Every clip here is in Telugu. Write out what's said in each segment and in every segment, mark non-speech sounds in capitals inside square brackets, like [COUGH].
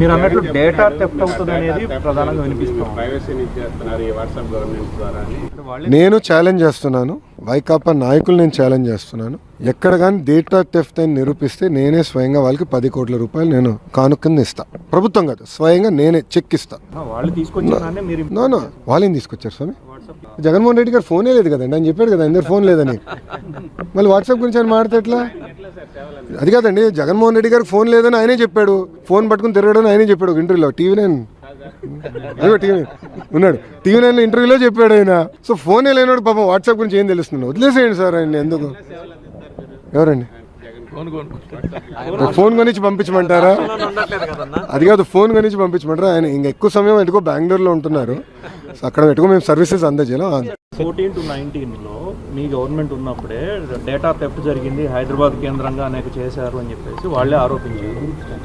మీరు అన్నట్టు డేటా థెఫ్ట్ అవుతుంది అనేది ప్రధానంగా వినిపిస్తాం ప్రైవసీని ఇచ్చేస్తున్నారు ఈ వాట్సాప్ గవర్నెన్స్ ద్వారా అని. నేను ఛాలెంజ్ చేస్తున్నాను. వైకాపా నాయకులు నేను ఛాలెంజ్ చేస్తున్నాను. ఎక్కడ కానీ డేటా టెఫ్ట్ అని నిరూపిస్తే నేనే స్వయంగా వాళ్ళకి పది కోట్ల రూపాయలు నేను కానుక కింద ఇస్తా. ప్రభుత్వం కాదు స్వయంగా నేనే చెక్ ఇస్తా. వాళ్ళు తీసుకొచ్చిన మీరు నో నో వాళ్ళేం తీసుకొచ్చారు స్వామి? జగన్మోహన్ రెడ్డి గారు ఫోనే లేదు కదండి ఆయన చెప్పాడు కదా అందరు ఫోన్ లేదని. [LAUGHS] మళ్ళీ వాట్సాప్ గురించి ఆయన మాడితే ఎట్లా? అది కాదండి జగన్మోహన్ రెడ్డి గారికి ఫోన్ లేదని ఆయనే చెప్పాడు. ఫోన్ పట్టుకుని తిరగడని ఆయనే చెప్పాడు ఒక ఇంటర్వ్యూలో. TV nine. అదే టీవీ ఉన్నాడు. టీవీ నైన్ ఇంటర్వ్యూలో చెప్పాడు ఆయన. సో ఫోనే లేనివాడు పాపం వాట్సాప్ గురించి ఏం తెలుస్తున్నాడు వదిలేసేయండి సార్ ఆయన ఎందుకు? ఎవరండి? ఫోన్ కొనిచ్చి పంపించమంటారా? అది కాదు ఫోన్ కొనిచ్చి పంపించమంటారా? ఆయన ఇంకా ఎక్కువ సమయం ఎటుకో బెంగళూరులో ఉంటున్నారు. సో అక్కడ ఎటుకో మేము సర్వీసెస్ అందజేయాలి. ఫోర్టీన్ టు నైన్టీన్లో మీ గవర్నమెంట్ ఉన్నప్పుడే డేటా థెఫ్ట్ జరిగింది హైదరాబాద్ కేంద్రంగా అనేక చేశారు అని చెప్పేసి వాళ్ళే ఆరోపించారు.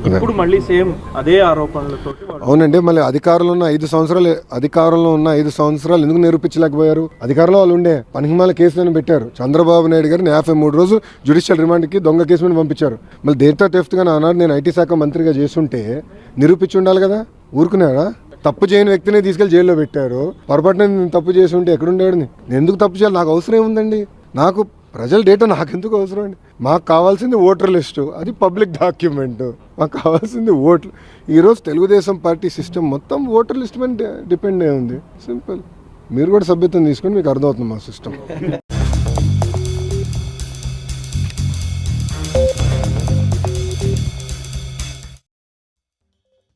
ఇప్పుడు మళ్ళీ సేమ్ అదే ఆరోపణలతోటి వాళ్ళు అవునండి మళ్ళీ అధికారంలో ఉన్న ఐదు సంవత్సరాలు అధికారంలో ఉన్న ఐదు సంవత్సరాలు ఎందుకు నిరూపించలేకపోయారు? అధికారంలో వాళ్ళు ఉండే పనిహిమాల కేసులను పెట్టారు. చంద్రబాబు నాయుడు గారిని యాభై మూడు రోజులు జ్యుడిషియల్ రిమాండ్కి దొంగ కేసు మీద పంపించారు. మళ్ళీ డేటా టెఫ్ట్గా నేను ఐటీ శాఖ మంత్రిగా చేస్తుంటే నిరూపించి ఉండాలి కదా? ఊరుకున్నారా తప్పు చేయని వ్యక్తిని తీసుకెళ్ళి జైల్లో పెట్టారు. పొరపాటున నేను తప్పు చేసి ఉంటే ఎక్కడుండేవాడిని? నేను ఎందుకు తప్పు చేయాలి? నాకు అవసరం ఏముందండి? నాకు ప్రజల డేటా నాకు ఎందుకు అవసరం అండి? మాకు కావాల్సింది ఓటర్ లిస్టు. అది పబ్లిక్ డాక్యుమెంట్. మాకు కావాల్సింది ఓట్లు ఈరోజు తెలుగుదేశం పార్టీ సిస్టమ్ మొత్తం ఓటర్ లిస్ట్ మీద డిపెండ్ అయి ఉంది. సింపుల్. మీరు కూడా సభ్యత్వం తీసుకొని మీకు అర్థమవుతుంది మా సిస్టమ్.